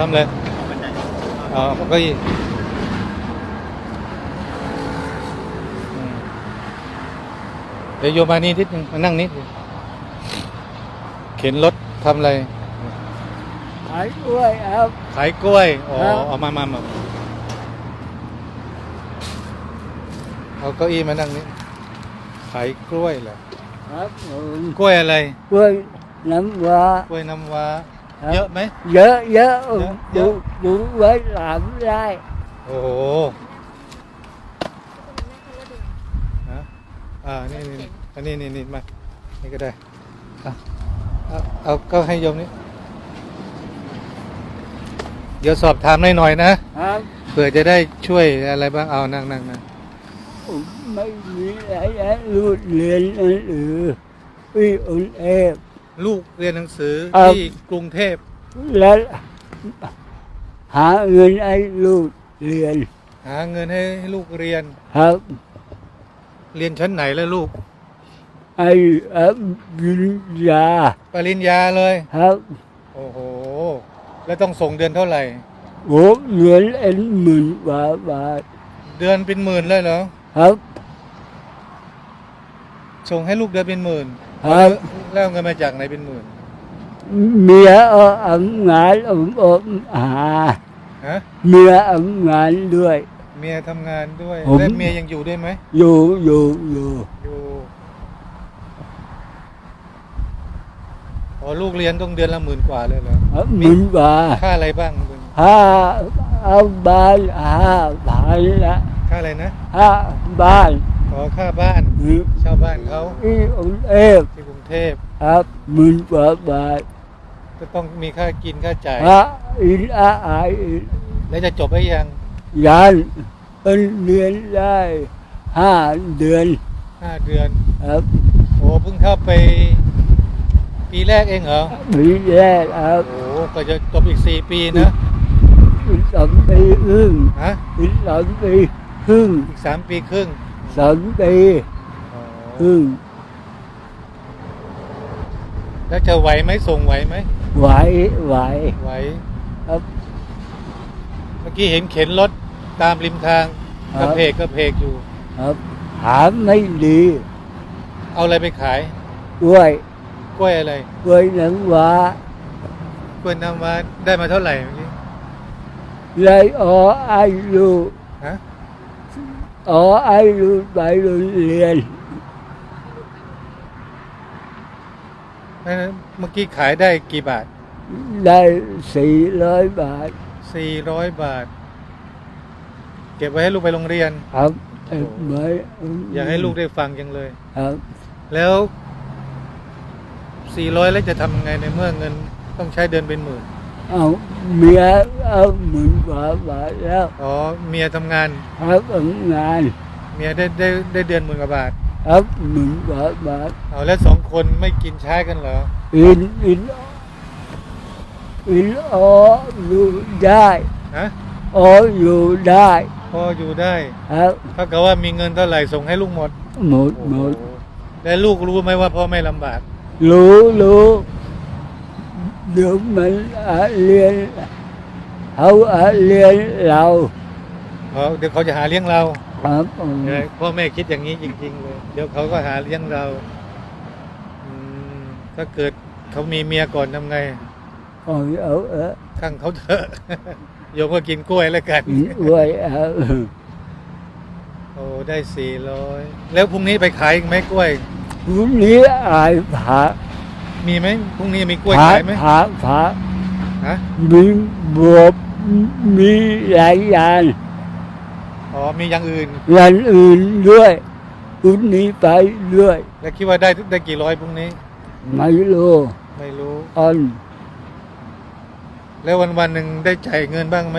ทำเลยอ๋อเก็อีอืมเดี๋ยวโยมมานี่นิดนึงมานั่งนิดนึงเข็นรถทำอะไรขายกล้วยครับ ขายกล้วยอ๋อครับเอามามามาเอาเก้าอี้มานั่งนี่ขายกล้วยเหรอครับผมกล้วยอะไร กล้วยน้ำว้ากล้วยน้ำว้าครับ เยอะไหม เยอะเยอะเยอะดูดูไว้หลามได้โอ้โหฮะอ่า นี่นี่อันนี้นี่นี่มา นี่ก็ได้อะเอาเอาก็ให้โยมนี่ เดี๋ยวสอบถามหน่อยๆนะ ครับเผื่อจะได้ช่วยอะไรบ้าง เอานั่งนั่งนั่งผมไม่มีอะไรแล้วลูกเรียนหนังสือพี่อุ่นเอฟ ลูกเรียนหนังสือครับที่กรุงเทพและหาเงินให้ลูกเรียนหาเงินให้ให้ลูกเรียนครับเรียนชั้นไหนแล้วลูกไอ้อับยินยาปริญญาเลย ครับโอ้โห แล้วต้องส่งเดือนเท่าไหร่ ผมเงินเอ็นหมื่นกว่าบาทเดือนเป็นหมื่นเลยเหรอ ครับส่งให้ลูกเดือนเป็นหมื่น แล้วเอาเงินมาจากไหนเป็นหมื่นเมียเอาทำงานผมผมหาฮะเมียทำงานด้วย เมียทำงานด้วยผม แล้วเมียยังอยู่ด้วยไหมอยู่อยู่อยู่อยู่อ๋อลูกเรียนต้องเดือนละหมื่นกว่าเลยเหรอหมื่นกว่าค่าอะไรบ้างคุณห้าเอาบ้านห้าพันละค่าอะไรนะห้าบ้าน ขอค่าบ้านอือเช่าบ้านเขาอีอุ่นเอฟที่กรุงเทพครับหมื่นกว่าบาทก็ต้องมีค่ากินค่าจ่ายฮะอินอาไออินแล้วจะจบไปยังยันเป็นเรียนได้ห้าเดือนห้าเดือนครับโอ้เพิ่งเข้าไปปีแรกเองเหรอปีแรกครับโอ้ก็จะจบอีกสี่ปีนะอีกสองปีครึ่งฮะอีกสองปีครึ่งอีกสามปีครึ่ง สองปีอ๋อครึ่งแล้วจะไหวไหมส่งไหวไหมไหวไหวไหวครับ เมื่อกี้เห็นเข็นรถตามริมทางครักระบเพกกระเพกอยู่ ครับหาไม่ดี เอาอะไรไปขายกล้วยกล้วยอะไรกล้วยหนังว้ากล้วยน้ำว้าได้มาเท่าไหร่เมื่อกี้เลยอ๋ออายุ ฮะอ๋ออายุไปโรงเรียน นั่นเมื่อกี้ขายได้กี่บาท ได้สี่ร้อยบาทสี่ร้อยบาท เก็บไว้ให้ลูกไปโรงเรียน ครับเอ็มไว้อยากให้ลูกได้ฟังจังเลย ครับแล้วสี่ร้อยแล้วจะทำยังไงในเมื่อเงินต้องใช้เดือนเป็นหมื่น เอาเมียเอาหมื่นกว่าบาทแล้วอ๋อเมียทำงานครับทำงานเมียได้ได้ได้เดือนหมื่นกว่าบาทครับหมื่นกว่าบาทเอาแล้วสองคนไม่กินใช้กันเหรออินอินอินอ๋ออยู่ได้ฮะอ๋ออยู่ได้พออยู่ได้ครับถ้ากับว่ามีเงินเท่าไหร่ส่งให้ลูกหมดหมดหมดโอ้โหแล้วลูกรู้ไหมว่าพ่อไม่ลำบากรู้รู้ เดี๋ยวมันอะเรียนเขาอะเรียนเราเพราะเดี๋ยวเขาจะหาเลี้ยงเราครับผมเออพ่อแม่คิดอย่างนี้จริง ๆ เลย เดี๋ยวเขาก็หาเลี้ยงเราอืมถ้าเกิดเขามีเมียก่อนทำไงเอาเอาเออข้างเขาเถอะ โยมก็กินกล้วยแล้วกันกินกล้วยเอาโอ้ได้สี่ร้อยแล้วพรุ่งนี้ไปขายอีกไหมกล้วย วันนี้อายผา มีไหมพรุ่งนี้มีกล้วยผาขายไหมผาผาฮะมีบวบมีหลายอย่างอ๋อมีอย่างอื่นงานอื่นด้วยวันนี้ไปด้วยแล้วคิดว่าได้ได้กี่ร้อยพรุ่งนี้ ไม่รู้ไม่รู้อันแล้ววันวันๆหนึ่งได้จ่ายเงินบ้างไหม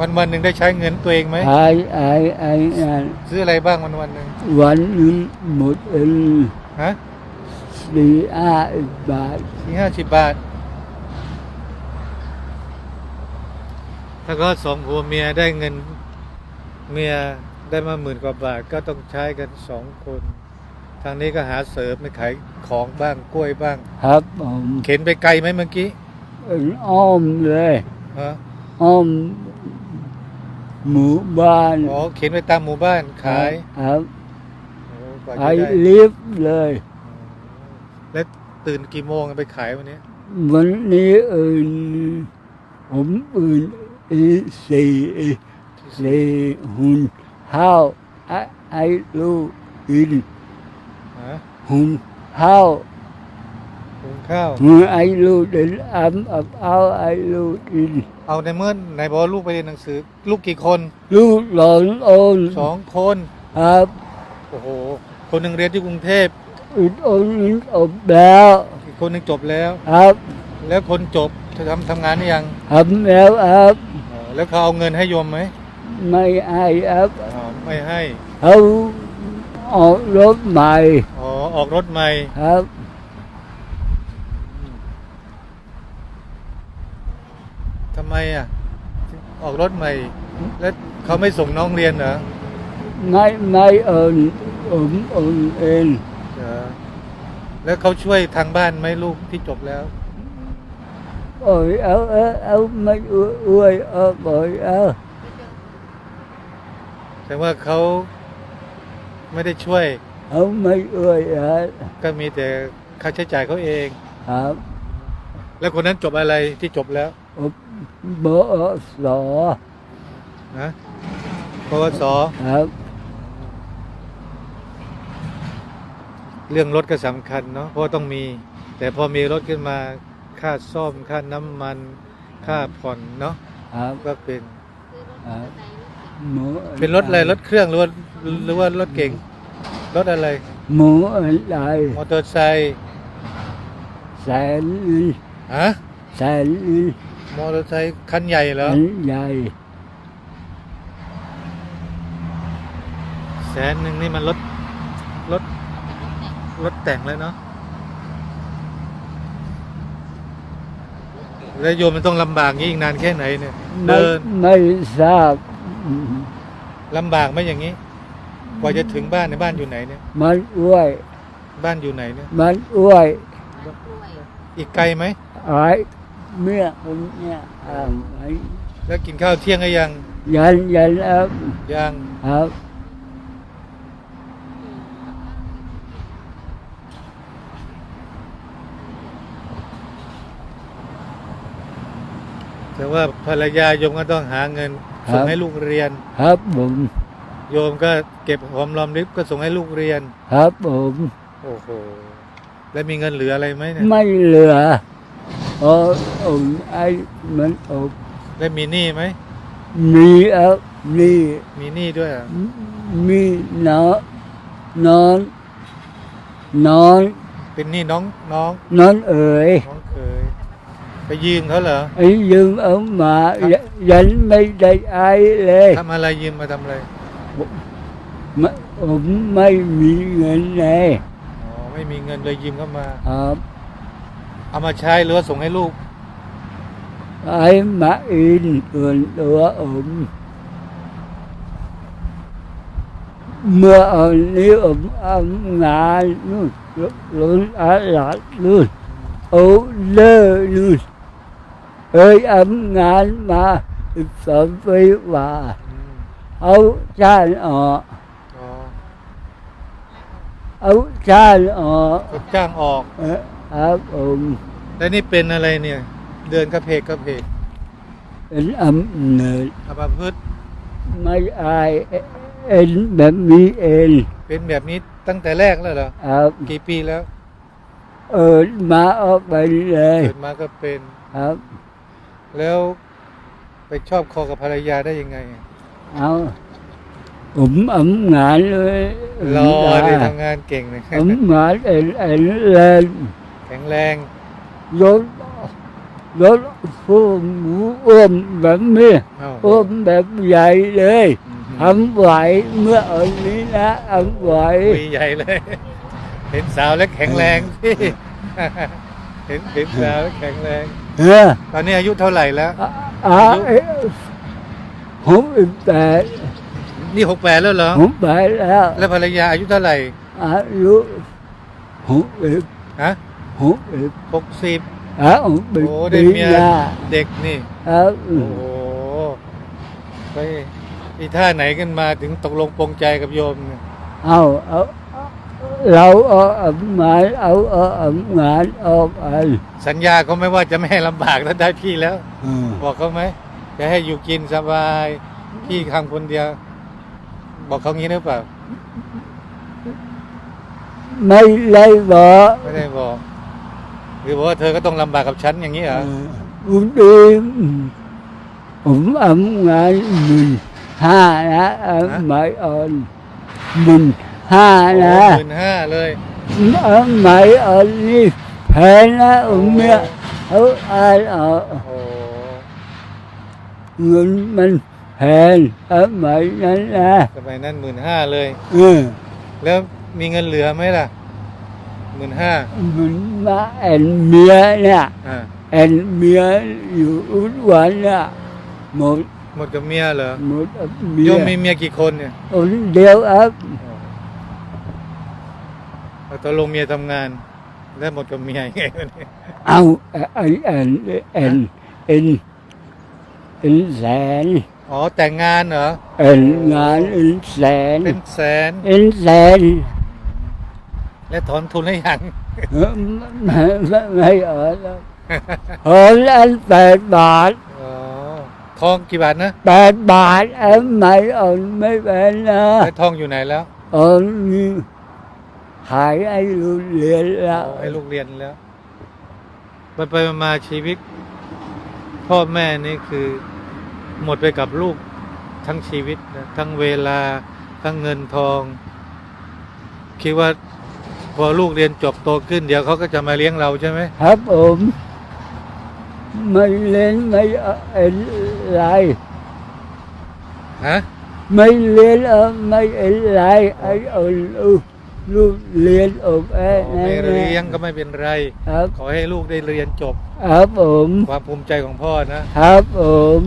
วันวันๆหนึ่งได้ใช้เงินตัวเองไหมไอ้ไอ้ไอ้งานซื้ออะไรบ้างวันวันๆหนึ่งวันนี้หมดเองฮะ สี่ห้าบาทสี่ห้าสิบบาท ถ้าก็สองผัวเมียได้เงินเมียได้มาหมื่นกว่าบาทก็ต้องใช้กันสองคน ทางนี้ก็หาเสริมไปขายของบ้างกล้วยบ้าง ครับผมเข็นไปไกลไหมเมื่อกี้เป็นอ้อมเลยฮะอ้อมหมู่บ้านอ๋อเข็นไปตามหมู่บ้านขายครับโอ้กว่าไอจะได้ลิฟต์เลยแล้ว ตื่นกี่โมงไปขายวันนี้ วันนี้อื่นผมอื่นอีสี่สี่หุ่นข้าวไอไอลูกอินฮะหุ่นข้าวหุงข้าวหุ่นไอลูกดินอัมอับเอาไอลูกอินเอาในเมื่อไหนบอกว่าลูกไปเรียนหนังสือ ลูกกี่คน ลูกหลอนโอนสองคนครับโอ้โหคนหนึ่งเรียนที่กรุงเทพ อินโอนอินอบแล้วอีกคนหนึ่งจบแล้ว ครับแล้วคนจบทำทำงานหรือยังทำแล้วครับอ๋อแล้วเขาเอาเงินให้โยมไหมไม่ให้ครับอ๋อไม่ให้เขาออกรถใหม่อ๋อออกรถใหม่ครับ ทำไมอะออกรถใหม่ แล้วเขาไม่ส่งน้องเรียนเหรอ ไม่ไม่เอินผมเอินเองเหรอ แล้วเขาช่วยทางบ้านไหมลูกที่จบแล้วโอ้ยเอาเอาเอาไม่อวยอวยเอาบ่อยเอาแต่ว่าเขาไม่ได้ช่วยเอาไม่อวยเอาก็มีแต่ค่าใช้จ่ายเขาเองครับแล้วคนนั้นจบอะไรที่จบแล้วบอสอนะปวสครับ เรื่องรถก็สำคัญเนาะเพราะว่าต้องมี แต่พอมีรถขึ้นมาค่าซ่อมค่าน้ำมันค่าผ่อนเนาะครับก็เป็นครับหมูเป็นรถอะไรรถเครื่องหรือว่าหรือว่ารถเก๋งรถอะไรหมูอะไรมอเตอร์ไซค์แสนอึนฮะแสนอึนมอเตอร์ไซค์คันใหญ่เหรออันใหญ่แสนหนึ่งนี่มันรถรถ รถแต่งเลยเนาะแล้วโยมมันต้องลำบากงี้อีกนานแค่ไหนเนี่ยไม่เดินไม่ทราบลำบากไหมอย่างนี้ กว่าจะถึงบ้านในยบ้านอยู่ไหนเนี่ย มันอ้วยบ้านอยู่ไหนเนี่ย มันอ้วยอีกไกลไหม ไอ้เมียคนเนี่ยอ่างไอ้แล้วกินข้าวเที่ยงหรือยังยันยันครับยัง ครับ แต่ว่าภรรยาโยมก็ต้องหาเงินส่งให้ลูกเรียน ครับผมโยมก็เก็บหอมรอมริบก็ส่งให้ลูกเรียน ครับผมโอ้โหแล้วมีเงินเหลืออะไรไหมเนี่ยไม่เหลือเพราะองค์ไอ้มันอบแล้วมีหนี้ไหมมีเอานี่มีหนี้ด้วยเหรอมีนอนนอนนอนเป็นหนี้น้องน้องนอนเอ๋ยน้องเคย ไปยืมเขาเหรอไอ้ยืมเอามายันไม่ได้ไอ้เลยทำอะไรยืมมาทำอะไรไม่ผมไม่มีเงินเลยอ๋อไม่มีเงินเลยยืมเข้ามาครับเอามาใช้หรือว่าส่งให้ลูกไอ้มาอินส่วนตัวผมเมื่ออันนี้ผมทำงานนู่นลุ้นอาหลาดนู่นเอา เลิกนู่นเอ้ยทำงานมาสิบสองปีกว่าอืมเอาชาติออกอ๋อเอาชาติออกถูกจ้างออกเอ่อครับผมแล้วนี่เป็นอะไรเนี่ย เดินกระเพกกระเพกเป็นอำเนิดอภพฤกษ์ไม่อายเอ็นแบบนี้เองเป็นแบบนี้ตั้งแต่แรกแล้วเหรอครับกี่ปีแล้ว เอิดมาออกไปเลยเกิดมาก็เป็นครับ แล้วไปชอบคอกับภรรยาได้ยังไงเอาผมอำงานเลยรอได้ได้ทำงานเก่งเลยอำงานเอ็นเอ็นเล่นแข็งแรงรถรถฟูหมูอ้วมแบบนี้เอ้าอ้วมแบบใหญ่เลยอืมทำไหวเมื่ออันนี้นะทำไหวคุยใหญ่เลย เห็นสาวแล้วแข็งแรงพี่ เห็นเห็นสาวแล้วแข็งแรง เออตอนนี้อายุเท่าไหร่แล้ว อะอะเอ๊ะผมอีกแต่นี่หกแปดแล้วเหรอ ผมไปแล้วแล้วภรรยาอายุเท่าไหร่อายุหกสิบฮะหกสิบหกสิบเอ้าปีโอ้ได้ปีเมียหน้าเด็กนี่เอ้าโอ้โหไปอีท่าไหนกันมาถึงตกลงปรงใจกับโยมเนี่ยเอาเอา เราเอาอำนาจเอาเอาอำนาจเอาไปสัญญาเขาไม่ว่าจะไม่ให้ลำบากแล้วได้พี่แล้วเออบอกเขาไหมจะให้อยู่กินสบายพี่ทำคนเดียว บอกเขางี้หรือเปล่า ไม่ได้บอกไม่ได้บอกหรือบอกว่าเธอก็ต้องลำบากกับฉันอย่างนี้เหรอผมดีผมอำนาจหมื่นห้านะเอาไม่อ่อนหมื่น ห้าโอ้นะหมื่นห้าเลยเอาไม่อ่อนนี่แพงนะผมเนี่ยเขาอายเอาโอ้โหเงินมันแพงเอาไม่นั้นนะสมัยนั้นหมื่นห้าเลย เออแล้วมีเงินเหลือไหมล่ะหมื่นห้ามันมาแอนเมียเนี่ยอ่าแอนเมียอยู่อุดวันเนี่ยหมดหมดกับเมียเหรอหมดเมีโยยมมีเมียกี่คนเนี่ยคนเดียวครับเอา ตกลงเมียทำงาน แล้วหมดกับเมียยังไงวะเนี่ยเอาไอ้แอนแอนเอ็นเอ็นแสนอ๋อแต่งงานเหรอ เอ็นงานเอ็นแสนเป็นแสน เอ็นแสนและถอนทุนให้ยัง เออไม่ไม่ไม่เอาแล้วเอออันแปดบาทอ๋อ ทองกี่บาทนะแปดบาทเอ็มไม่เอาไม่เป็นนะแล้วทองอยู่ไหนแล้ว เออนี่ขายไอ้ลูกเรียนแล้ว ให้ลูกเรียนแล้ว ไปไปๆมาๆชีวิต พ่อแม่นี่คือ หมดไปกับลูกทั้งชีวิตนะทั้งเวลา ทั้งเงินทอง คิดว่า พอลูกเรียนจบโตขึ้น เดี๋ยวเขาก็จะมาเลี้ยงเราใช่ไหมครับผมไม่เล่นไม่เอาเอ็นไรฮะ ไม่เรียนเออไม่เอ็นไรไอ้เอาลูก ลูกเรียนอบเอ้อ๋อไม่เลี้ยงก็ไม่เป็นไร ครับ ขอให้ลูกได้เรียนจบ ครับผม ความภูมิใจของพ่อนะครับผม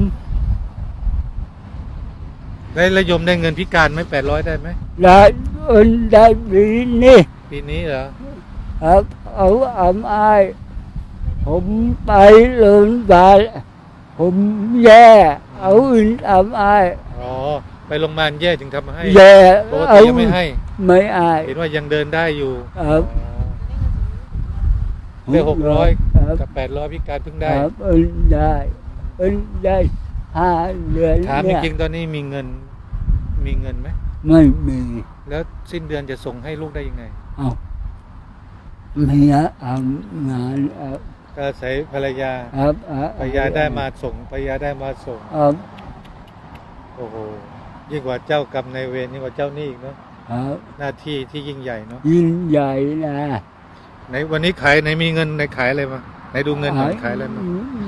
ได้ระยมได้เงินพิการไหมแปดร้อยได้ไหมได้เอ็นได้ปีนี้ปีนี้เหรอครับเอาอำอายผมไปเรียนบาลผมแย่เอาอื่นอำอายอ๋อไปโรงพยาบาลแย่จึงทำให้แย่ปกเอาติยังไม่ให้ ไม่อายเห็นว่ายังเดินได้อยู่ครับได้หกร้อยครับกับแปดร้อยพิการเพิ่งคได้รับเอ็นได้เอ็นได้ห้าเดือนถามจเนี่ยริงๆตอนนี้มีเงิน มีเงินไหมไม่มี แล้วสิ้นเดือนจะส่งให้ลูกได้ยังไงเอาเมียเอางานเอาก็อาศัยภรรยาครับเอภรรยาได้มาส่งภรรยาได้มาส่งครับโอ้โหยิ่งกว่าเจ้ากรรมนายเวรยิ่งกว่าเจ้าหนี้อีกเนาะ ครับหน้าที่ที่ยิ่งใหญ่เนาะยิ่งใหญ่นะไหนวันนี้ขายไหนมีเงินไหนขายอะไรมาไหนดูเงินหน่อยขายอะไรมา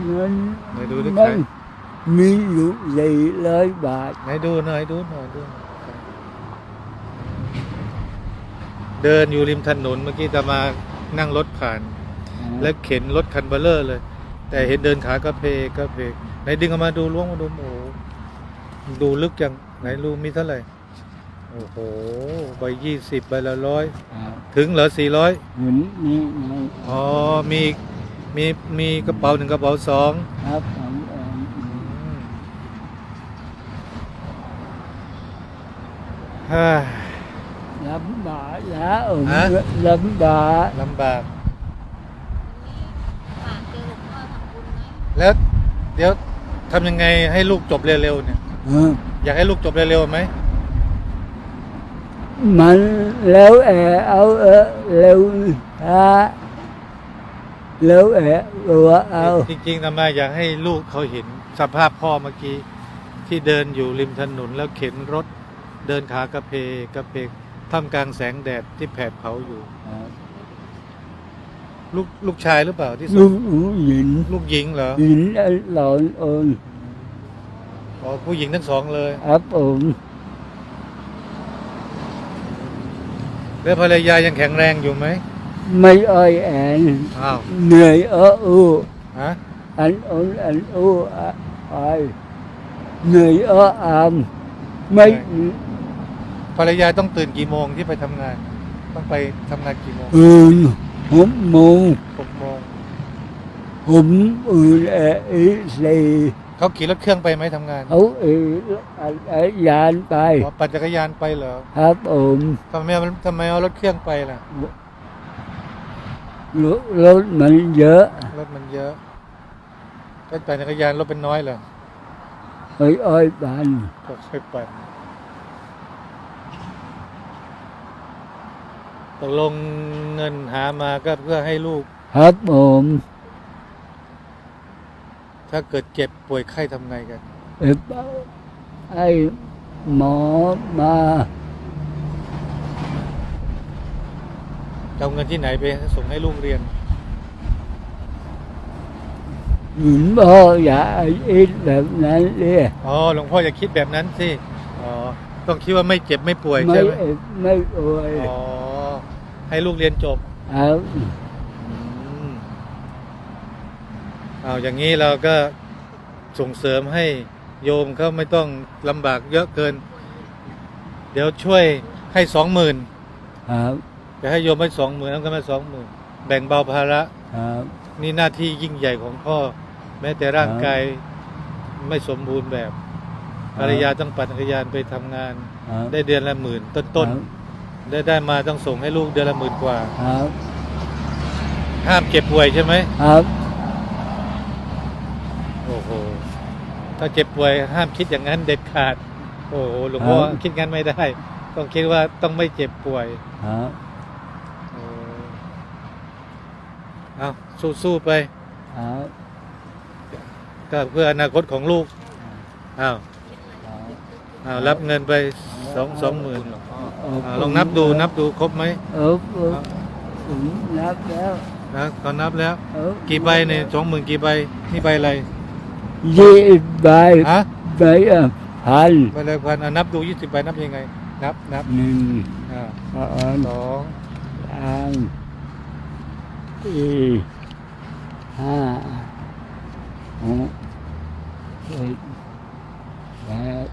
เงินไหนดูดิไม่ขายมีอยู่สี่ร้อยบาท ไหนดูหน่อยดูหน่อยดูหน่อยเดินอยู่ริมถนนเมื่อกี้จะมานั่งรถผ่าน แล้วเข็นรถคันเบลเลอร์เลย แต่เห็นเดินขากระเพกกระเพกไหนดึงออกมาดูล้วงมาดูโอ้โหดูลึกจังไหนรู้มีเท่าไหร่ โอ้โห ใบยี่สิบใบละร้อย ครับถึงเหรอสี่ร้อยเงินนี่ไงอ๋อ มีมีมีกระเป๋าหนึ่งกระเป๋าสองครับผมเองอืมฮ่า ลำบากแล้วเออฮะ ลำบากลำบาก ฝากเจอหลวงพ่อทำบุญไหม แล้วเดี๋ยวทำยังไงให้ลูกจบเร็วๆเนี่ย เอออยากให้ลูกจบเร็วๆไหม มันแล้วแอเอาเออเร็วช้าแล้วแอตัวเอา จริงๆทำไมอยากให้ลูกเขาเห็นสภาพพ่อเมื่อกี้ ที่เดินอยู่ริมถนนแล้วเข็นรถเดินขากระเพกกระเพกท่ามกลางแสงแดดที่แผดเผาอยู่ ลูกลูกชายหรือเปล่าที่สลูองกผู้หญิงลูกหญิงเหรอหญิงหลอนเอินอ๋อผู้หญิงทั้งสองเลย ครับผม แล้วภรรยายังแข็งแรงอยู่ไหม ไม่อ้อยแอนอ้าวเหนื่อยเอออูฮะอันอุนอันอูอะไอเหนื่อยเอออามไม่ภรรยาต้องตื่นกี่โมงที่ไปทำงาน ต้องไปทำงานกี่โมงอื่นหกโมงหกโมงผมอื่นเออสี่ เขาขี่รถเครื่องไปไหมทำงานเขาเออยานไปอ๋อปั่นจักรยานไปเหรอครับผมทำไมเอาทำไมเอารถเครื่องไปล่ะรถรถมันเยอะ รถมันเยอะก็ปั่นจักรยานรถเป็นน้อยเหรอไอ้อ้อยบันก็ค่อยปั่นตกลงเงินหามาก็เพื่อให้ลูก ครับผม ถ้าเกิดเจ็บป่วยไข้ทำไงกันเอ่อไอ้หมอมาจะเอาเงินที่ไหนไปส่งให้ลูกเรียน หนุนพ่ออย่าอิดแบบนั้นเลยอ๋อ หลวงพ่ออย่าคิดแบบนั้นสิ อ๋อ ต้องคิดว่าไม่เจ็บไม่ป่วยไม่ใช่ไหมไม่โอยอ๋อ ให้ลูกเรียนจบ ครับ อืม เอาอย่างนี้เราก็ส่งเสริมให้โยมเขาไม่ต้องลำบากเยอะเกิน เดี๋ยวช่วยให้สองหมื่นครับจะให้โยมให้สองหมื่นแล้วก็มาสองหมื่นแบ่งเบาภาระครับนี่หน้าที่ยิ่งใหญ่ของพ่อ แม้แต่ร่างกายไม่สมบูรณ์แบบภรรยาต้องปั่นจักรยานไปทำงาน ครับได้เดือนละหมื่นต้นๆได้ได้มาต้องส่งให้ลูกเดือนละหมื่นกว่า ครับห้ามเจ็บป่วยใช่ไหมครับ โอ้โหถ้าเจ็บป่วยห้ามคิดอย่างนั้นเด็ดขาด โอ้โหหลวงพ่อคิดงั้นไม่ได้ ต้องคิดว่าต้องไม่เจ็บป่วยครับโอ้เอาสู้ๆไปครับก็เพื่ออนาคตของลูกอ้าวครับอ้าวรับเงินไปสองสองหมื่นเอลองนับดูนับดูครบไหมเออเออผมนับแล้วนะตอนนับแล้วเออกี่ใบเนี่ยสองหมื่นกี่ใบนี่ใบอะไร ยี่สิบใบฮะใบอะพันใบละพันอะนับดูยี่สิบใบนับยังไง นับนับหนึ่งอ่าสองสองสามสี่ห้าหกเจ็ดแปด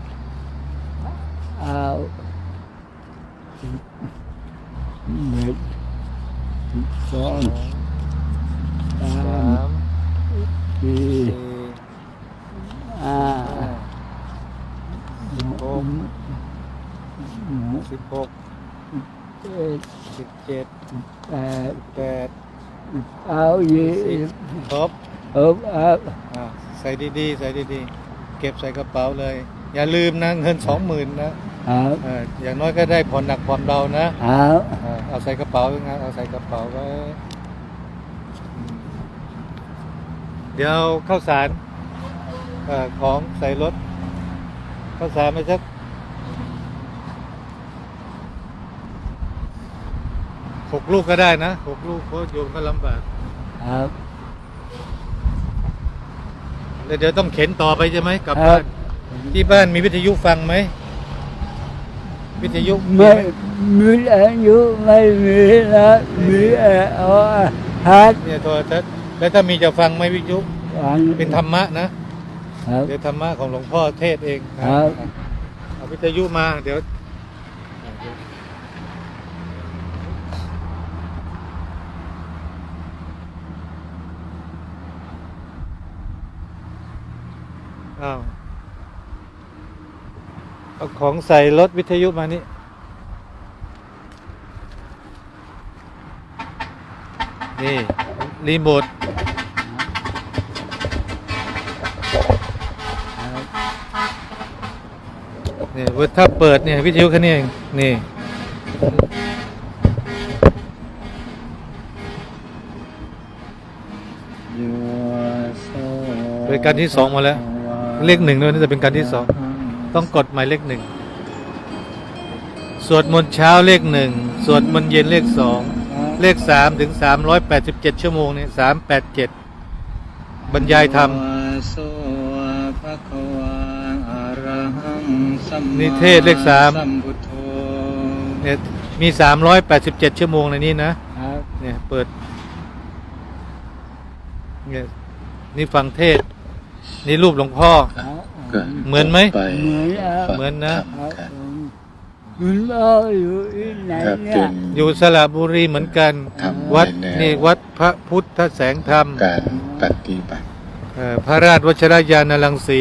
เก้าสิบเอ็ดสิบสองสาสามมสี่ สี่ห้าห้าหกสิบหกเจ็ดสิบเจ็ดแปดแปดเอายี่สิบครบเอบอับอ่าใส่ดีๆ ใส่ดีๆ เก็บใส่กระเป๋าเลย อย่าลืมนะเงินสองหมื่นนะอย่างน้อยก็ได้ผ่อนหนักผ่อนเบานะเอาใส่กระเป๋าไว้นะเอาใส่กระเป๋าไว้ เดี๋ยวเข้าวสาร อ่อของใส่รถข้าวสารไม่สักหกลูกก็ได้นะหกลูกเพราะโยมก็ลำบากครับเดี๋ยวเดี๋ยวต้องเข็นต่อไปใช่ไหมกลับครับ้าบนที่บ้านมีวิทยุฟังไหม วิทยุไม่ไหมีอายุไม่มีแล้วมีแต่เอาฮัดเนี่ยโทรทัศน์แล้วถ้ามีจะฟังไหมวิทยุฟังเป็นธรรมะนะ ครับ เดี๋ยวธรรมะของหลวงพ่อเทศเองนะครับ เอาวิทยุมาเดี๋ยว อ้าวเอาของใส่รถวิทยุมานี่ นี่ รีโมท เนี่ยเว้ยถ้าเปิดเนี่ยวิทยุแค่นี้เองนี่เป็นการที่สองมาแล้ว เลขหนึ่งด้วยนี่จะเป็นการที่สองต้องกดหมายเลขหนึ่งสวดมนต์เช้าเลขหนึ่งสวดมนต์เย็นเลขสองเลขสามถึงสามร้อยแปดสิบเจ็ดชั่วโมงเนี่ยสามแปดเจ็ดบรรยายธรรม นิเทศเลขสามเนี่ยมีสามร้อยแปดสิบเจ็ดชั่วโมงในนี้นะ ครับเนี่ยเปิดเนี่ยนี่ฟังเทศนี่รูปหลวงพ่อ ครับก็เหมือนไหม ไปเหมือนแล้วเหมือนนะครับครับผมอคุณพ่ออยู่ที่ไหนครับเนี่เป็ยน อยู่สระบุรีเหมือนกัน ครับวัดในแนว นี่วัดพระพุทธแสงธรรมการปฏิบัติ เอ่อพระราชวชรยานรังสี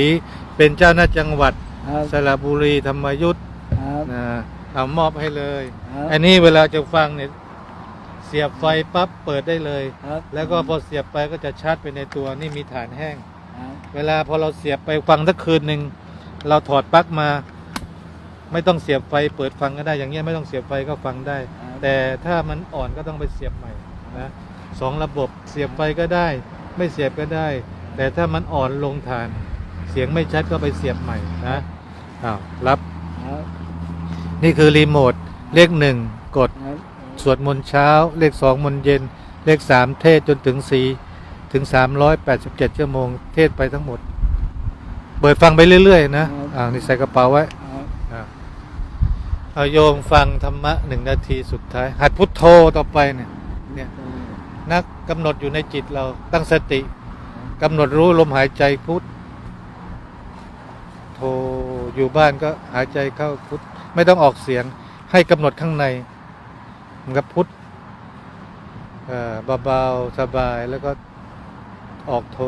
เป็นเจ้าหน้าจังหวัด ครับสระบุรีธรรมยุทธครับ นะเอามอบให้เลย ครับ อันนี้เวลาจะฟังเนี่ยเสียบไฟปั๊บเปิดได้เลย ครับแล้วก็พอเสียบไปก็จะชาร์จไปในตัวนี่มีฐานแห้ง ครับเวลาพอเราเสียบไปฟังสักคืนหนึ่งเราถอดปลั๊กมา ไม่ต้องเสียบไฟเปิดฟังก็ได้อย่างเงี้ยไม่ต้องเสียบไฟก็ฟังได้แต่ถ้ามันอ่อนก็ต้องไปเสียบใหม่นะสองระบบเสียบไฟก็ได้ ไม่เสียบก็ได้ แต่ถ้ามันอ่อนลงฐาน เสียงไม่ชัดก็ไปเสียบใหม่นะ อ้าวรับ ครับนี่คือรีโมทเลขหนึ่งกดครับสวดมนต์เช้า เลขสองมนต์เย็น เลขสามเทศจนถึงสี่ถึงสามร้อยแปดสิบเจ็ดชั่วโมง เทศไปทั้งหมด เปิดฟังไปเรื่อยๆนะอ่านี่ใส่กระเป๋าไว้ ครับอ่าเอาโยมฟังธรรมะหนึ่งนาทีสุดท้าย หัดพุทโธต่อไปเนี่ย เนี่ย นักกำหนดอยู่ในจิตเราตั้งสติกำหนดรู้ลมหายใจพุทโธอยู่บ้านก็หายใจเข้าพุทไม่ต้องออกเสียงให้กำหนดข้างในมันกับพุทเอ่อเบาๆสบายแล้วก็ออกโท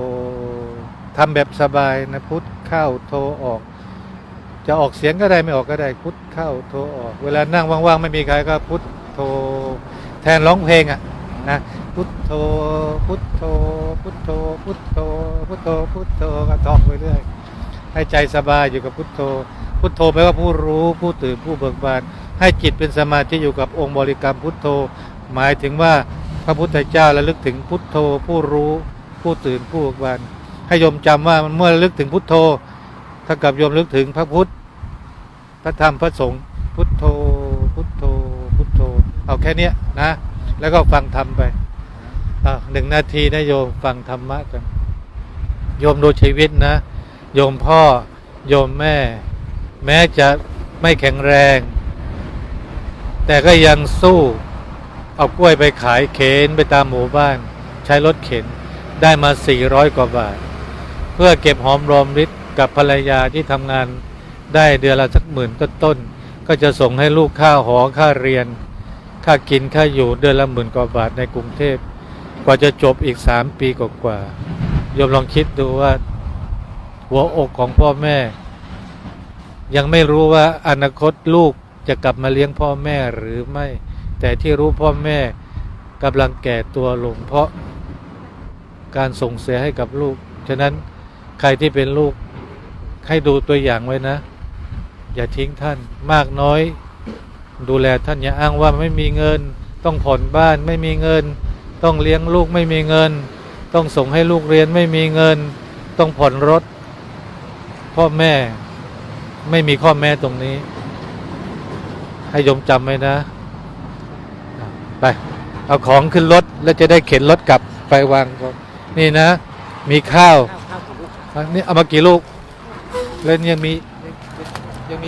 ทำแบบสบายนะพุทเข้าโทออก จะออกเสียงก็ได้ไม่ออกก็ได้พุทเข้าโทออก เวลานั่งว่างๆไม่มีใครก็พุทโทแทนร้องเพลงอะนะพุทโทพุทโทพุทโทพุทโทพุทโทพุทโทก็ท่องไปเรื่อย ให้ใจสบายอยู่กับพุทโธ พุทโธแปลว่าผู้รู้ผู้ตื่นผู้เบิกบาน ให้จิตเป็นสมาธิอยู่กับองค์บริกรรมพุทโธ หมายถึงว่าพระพุทธเจ้าระลึกถึงพุทโธ ผู้รู้ผู้ตื่นผู้เบิกบาน ให้โยมจำว่าเมื่อระลึกถึงพุทโธเท่ากับโยมลึกถึงพระพุทธ พระธรรมพระสงฆ์พุทโธ พุทโธ พุทโธ เอาแค่เนี้ยนะ แล้วก็ฟังธรรมไปหนึ่งนาทีนะโยมฟังธรรมะกันโยมดูชีวิตนะ โยมพ่อโยมแม่ แม้จะไม่แข็งแรง แต่ก็ยังสู้เอากล้วยไปขายเข็นไปตามหมู่บ้าน ใช้รถเข็นได้มา 400 กว่าบาท เพื่อเก็บหอมรอมริบกับภรรยาที่ทำงานได้เดือนละสักหมื่นต้นๆก็จะส่งให้ลูกค่าหอค่าเรียน ค่ากินค่าอยู่เดือนละหมื่นกว่าบาทในกรุงเทพกว่าจะจบอีกสามปีกว่าๆโยมลองคิดดูว่า หัวอกของพ่อแม่ ยังไม่รู้ว่าอนาคตลูกจะกลับมาเลี้ยงพ่อแม่หรือไม่ แต่ที่รู้พ่อแม่กำลังแก่ตัวลงเพราะการส่งเสียให้กับลูก ฉะนั้นใครที่เป็นลูกให้ดูตัวอย่างไว้นะ อย่าทิ้งท่านมากน้อย ดูแลท่านอย่าอ้างว่าไม่มีเงิน ต้องผ่อนบ้านไม่มีเงิน ต้องเลี้ยงลูกไม่มีเงิน ต้องส่งให้ลูกเรียนไม่มีเงิน ต้องผ่อนรถ พ่อแม่ไม่มีข้อแม้ตรงนี้ ให้ยมจำไว้นะ ไป เอาของขึ้นรถ แล้วจะได้เข็นรถกลับไปวางก่อนนี่นะ มีข้าวนี่เอามากี่ลูกแล้วยังมียังมี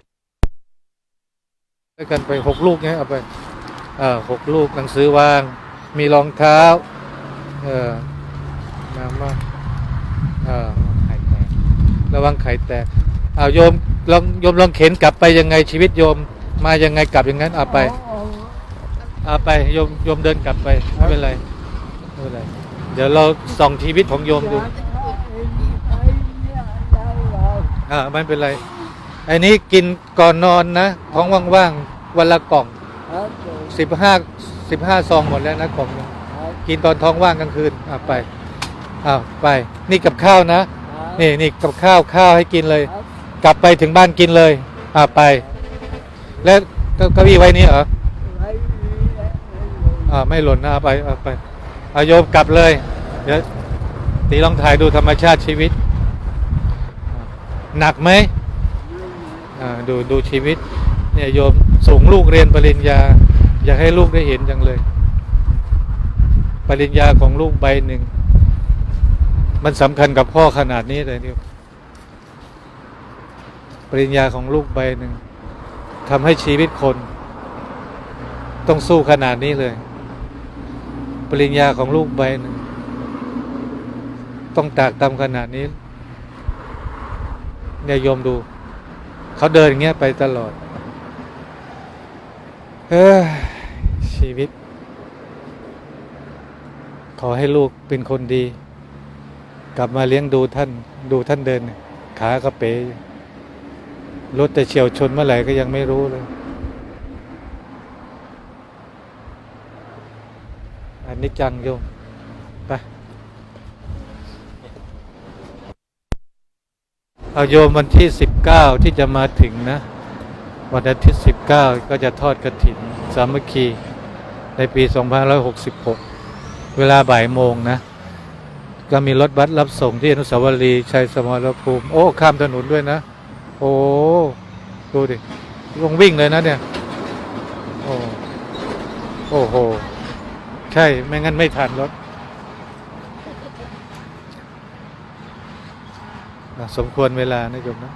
ด้วยกันไปหกลูกไงเอาไปเอ่าหกลูกหนังสือวาง มีรองเท้า เออน้ำมาก ระวังไข่แตกเอาโยมลองโยมลองเข็นกลับไปยังไงชีวิตโยมมายังไงกลับอย่างนั้นเอาไปเอาไปโยมโยมเดินกลับไปไม่เป็นไรไม่เป็นไรเดี๋ยวเราส่องชีวิตของโยมดูอ่าไม่เป็นไรไอ้นี้กินก่อนนอนนะท้องว่างๆวันละกล่องสิบห้าสิบห้าซองหมดแล้วนะกล่องกินตอนท้องว่างกลางคืนอ่าไปอ้าวไป นี่กับข้าวนะ นี่นี่กับข้าวข้าวให้กินเลยครับกลับไปถึงบ้านกินเลยอ่าไป แล้วเก้าเก้าอี้ไว้นี่เหรอไว้นี่แหละอ่าไม่หล่นนะเอาไปเอาไปเอาโยมกลับเลยเดี๋ยวตีลองถ่ายดูธรรมชาติชีวิตอ่าหนักไหมอ่าดูดูชีวิตเนี่ยโยมส่งลูกเรียนปริญญา อยากให้ลูกได้เห็นจังเลย ปริญญาของลูกใบหนึ่ง มันสำคัญกับพ่อขนาดนี้เลยนี่ปริญญาของลูกใบหนึ่งทำให้ชีวิตคน ต้องสู้ขนาดนี้เลย ปริญญาของลูกใบหนึ่งต้องตากตำขนาดนี้เนี่ยโยมดู เขาเดินอย่างเงี้ยไปตลอด เออชีวิต ขอให้ลูกเป็นคนดี กลับมาเลี้ยงดูท่านดูท่านเดิน ขากระเป๋รถแต่เฉียวชนเมื่อไหร่ก็ยังไม่รู้เลย อันนี้จังโยมไปเอาโยมวันที่สิบเก้าที่จะมาถึงนะ วันอาทิตย์สิบเก้าก็จะทอดกระถินสามัคคี ในปีสองพันร้อยหกสิบหกเวลาบ่ายโมงนะ ก็มีรถบัสรับส่งที่อนุสาวรีย์ชัยสมรภูมิ โอ้ ข้ามถนนด้วยนะ โอ้ ดูดิลงวิ่งเลยนะเนี่ย โอ้โอ้โห ใช่ ไม่งั้นไม่ทันรถ สมควรเวลานะโยมนะ